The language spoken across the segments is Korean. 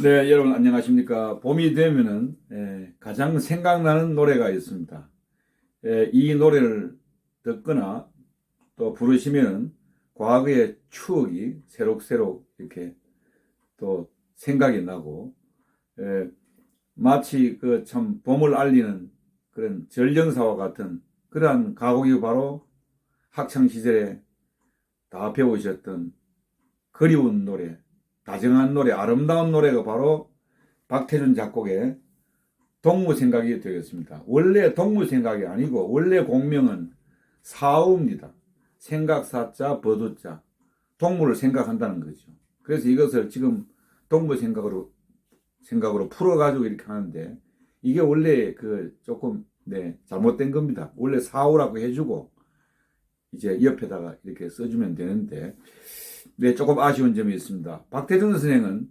네, 여러분 안녕하십니까. 봄이 되면은 예, 가장 생각나는 노래가 있습니다. 예, 이 노래를 듣거나 또 부르시면은 과거의 추억이 새록새록 이렇게 또 생각이 나고 예, 마치 그 참 봄을 알리는 그런 전령사와 같은 그러한 가곡이 바로 학창 시절에 다 배우셨던 그리운 노래, 다정한 노래, 아름다운 노래가 바로 박태준 작곡의 동무생각이 되겠습니다. 원래 동무생각이 아니고 원래 공명은 사우입니다. 생각사자, 버두자. 동물을 생각한다는 거죠. 그래서 이것을 지금 동무생각으로 생각으로 풀어가지고 이렇게 하는데 이게 원래 그 조금 네 잘못된 겁니다. 원래 사우라고 해주고 이제 옆에다가 이렇게 써주면 되는데 네, 조금 아쉬운 점이 있습니다. 박태준 선생은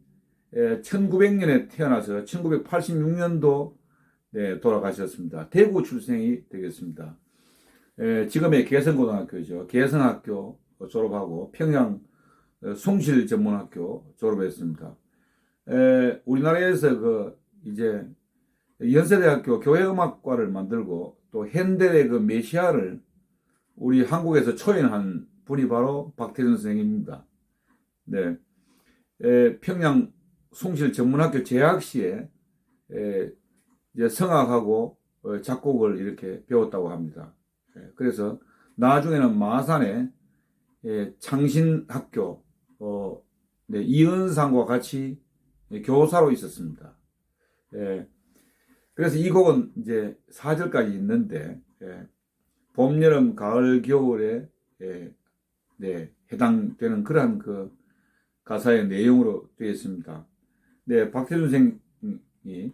1900년에 태어나서 1986년도 네, 돌아가셨습니다. 대구 출생이 되겠습니다. 에, 지금의 개성고등학교죠. 개성학교 졸업하고 평양 어, 숭실전문학교 졸업했습니다. 에, 우리나라에서 그 이제 연세대학교 교회음악과를 만들고 또 현대의 그 메시아를 우리 한국에서 초연한 분이 바로 박태준 선생입니다. 네. 에, 평양 숭실 전문학교 재학 시에 에, 이제 성악하고 어, 작곡을 이렇게 배웠다고 합니다. 예, 그래서 나중에는 마산에 예, 창신학교 어, 네, 이은상과 같이 예, 교사로 있었습니다. 예, 그래서 이 곡은 이제 4절까지 있는데 예, 봄, 여름, 가을, 겨울에 예, 네, 해당되는 그러한 그 가사의 내용으로 되어 있습니다. 네, 박태준 선생이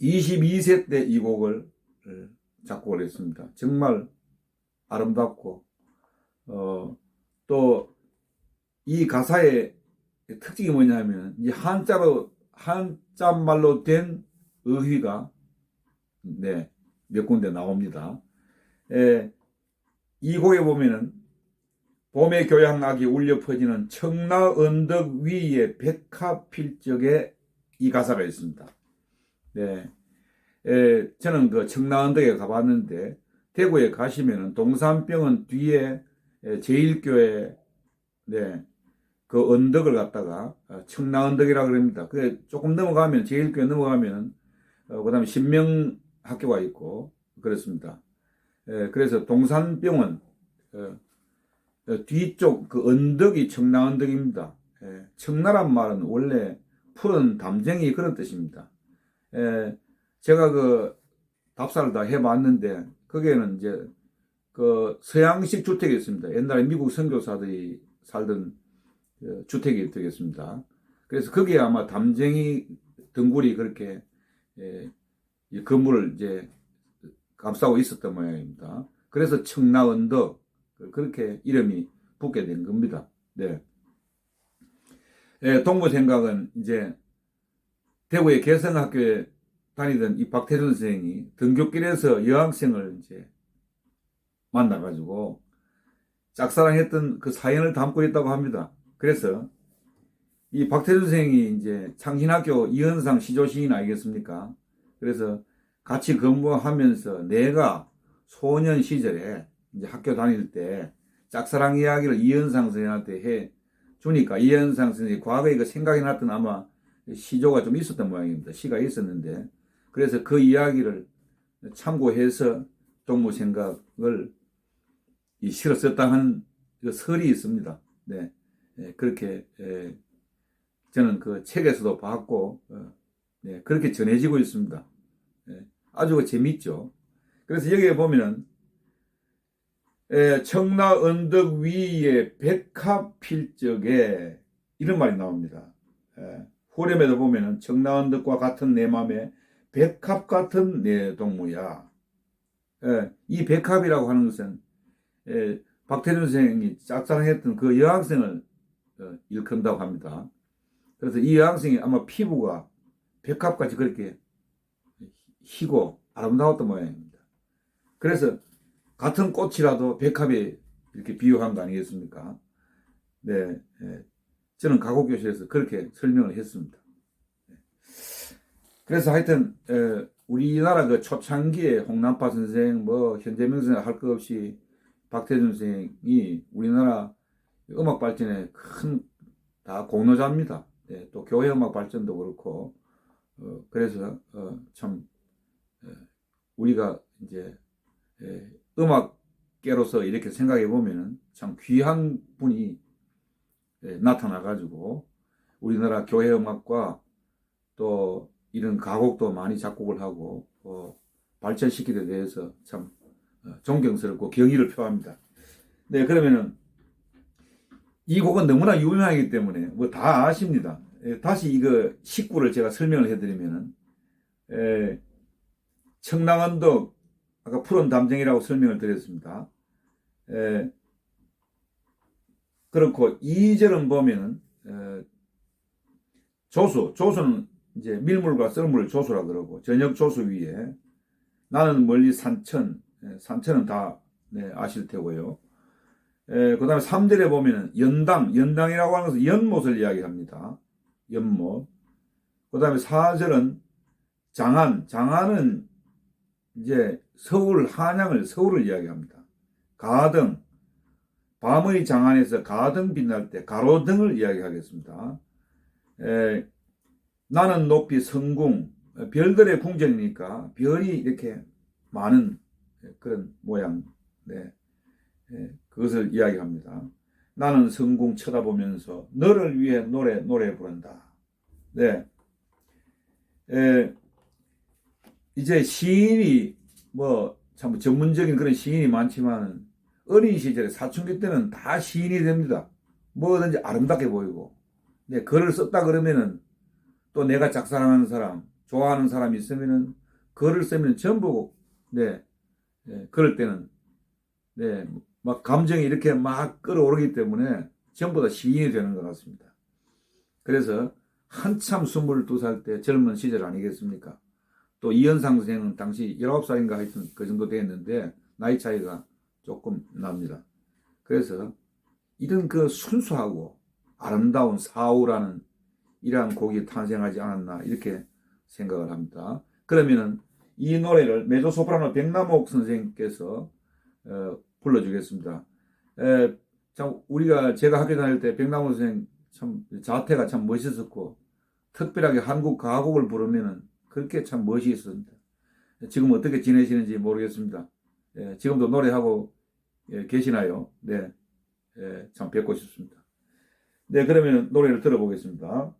22세 때 이 곡을 작곡을 했습니다. 정말 아름답고, 어, 또, 이 가사의 특징이 뭐냐면, 이 한자로, 한자말로 된 의휘가, 네, 몇 군데 나옵니다. 에, 이 곡에 보면은, 봄의 교향악이 울려 퍼지는 청라 언덕 위에 백합필적에 이 가사가 있습니다. 네. 에, 저는 그 청라 언덕에 가봤는데, 대구에 가시면은 동산병원 뒤에 제일교회, 네, 그 언덕을 갖다가 청라 언덕이라 그럽니다. 그 조금 넘어가면, 제일교회 넘어가면은, 어, 그 다음에 신명 학교가 있고, 그렇습니다. 에, 그래서 동산병원, 어, 뒤쪽 그 언덕이 청라 언덕입니다. 예, 청라란 말은 원래 푸른 담쟁이 그런 뜻입니다. 예, 제가 그 답사를 다 해봤는데 거기에는 이제 그 서양식 주택이 있습니다. 옛날에 미국 선교사들이 살던 그 주택이 되겠습니다. 그래서 거기에 아마 담쟁이 등굴이 그렇게 예, 이 건물을 이제 감싸고 있었던 모양입니다. 그래서 청라 언덕 그렇게 이름이 붙게 된 겁니다. 네. 예, 동부 생각은 이제 대구의 개성학교에 다니던 이 박태준 선생이 등교길에서 여학생을 이제 만나가지고 짝사랑했던 그 사연을 담고 있다고 합니다. 그래서 이 박태준 선생이 이제 창신학교 이현상 시조시인 아니겠습니까? 그래서 같이 근무하면서 내가 소년 시절에 이제 학교 다닐 때 짝사랑 이야기를 이현상 선생한테 해 주니까 이현상 선생이 과거에 그 생각이 났던 아마 시조가 좀 있었던 모양입니다. 시가 있었는데 그래서 그 이야기를 참고해서 동무 생각을 이 시로 썼다 하는 그 설이 있습니다. 네. 네 그렇게 에, 저는 그 책에서도 봤고 어, 네, 그렇게 전해지고 있습니다. 네, 아주 재밌죠. 그래서 여기에 보면은 에, 청라 언덕 위에 백합 필 적에 이런 말이 나옵니다. 에, 후렴에도 보면은 청라 언덕과 같은 내 맘에 백합 같은 내 동무야. 에, 이 백합이라고 하는 것은 에, 박태준 선생이 짝사랑했던 그 여학생을 어, 일컫는다고 합니다. 그래서 이 여학생이 아마 피부가 백합같이 그렇게 희고 아름다웠던 모양입니다. 그래서 같은 꽃이라도 백합에 이렇게 비유한 거 아니겠습니까? 네, 네. 저는 가곡교실에서 그렇게 설명을 했습니다. 그래서 하여튼 에, 우리나라 그 초창기에 홍남파 선생, 뭐 현재명 선생 할 것 없이 박태준 선생이 우리나라 음악 발전에 큰 다 공로자입니다. 예, 또 교회 음악 발전도 그렇고 어, 그래서 어, 참 에, 우리가 이제 에, 음악계로서 이렇게 생각해 보면은 참 귀한 분이 예, 나타나 가지고 우리나라 교회 음악과 또 이런 가곡도 많이 작곡을 하고 어, 발전시키게 대해서 참 어, 존경스럽고 경의를 표합니다. 네, 그러면은 이 곡은 너무나 유명하기 때문에 뭐 다 아십니다. 예, 다시 이거 식구를 제가 설명을 해드리면은 에, 청랑언덕 아까 푸른 담정이라고 설명을 드렸습니다. 에, 그렇고 2절은 보면은 에, 조수, 조수는 이제 밀물과 썰물을 조수라 그러고 저녁 조수 위에 나는 멀리 산천, 예, 산천은 다 네, 아실 테고요. 그 다음에 3절에 보면은 연당, 연당이라고 하는 것은 연못을 이야기합니다. 연못. 그 다음에 4절은 장안, 장안은 이제 서울, 한양을, 서울을 이야기합니다. 가등, 밤의 장안에서 가등 빛날 때 가로등을 이야기하겠습니다. 에, 나는 높이 성궁, 별들의 궁전이니까 별이 이렇게 많은 그런 모양, 네, 에, 그것을 이야기합니다. 나는 성궁 쳐다보면서 너를 위해 노래 노래 부른다. 네, 에, 이제 시인이 뭐 참 전문적인 그런 시인이 많지만 어린 시절에 사춘기 때는 다 시인이 됩니다. 뭐든지 아름답게 보이고. 네, 글을 썼다 그러면은 또 내가 작사하는 사람, 좋아하는 사람이 있으면은 글을 쓰면 전부 네, 네 그럴 때는 네, 막 감정이 이렇게 막 끌어오르기 때문에 전부 다 시인이 되는 것 같습니다. 그래서 한참 22살 때 젊은 시절 아니겠습니까? 또 이현상 선생은 당시 19살인가 하여튼 그 정도 됐는데 나이 차이가 조금 납니다. 그래서 이런 그 순수하고 아름다운 사우라는 이러한 곡이 탄생하지 않았나 이렇게 생각을 합니다. 그러면은 이 노래를 메조 소프라노 백남옥 선생님께서 어, 불러주겠습니다. 에, 참 우리가 제가 학교 다닐 때 백남옥 선생 참 자태가 참 멋있었고 특별하게 한국 가곡을 부르면은 그렇게 참 멋이 있습니다. 지금 어떻게 지내시는지 모르겠습니다. 예, 지금도 노래하고 예, 계시나요? 네, 예, 참 뵙고 싶습니다. 네, 그러면 노래를 들어보겠습니다.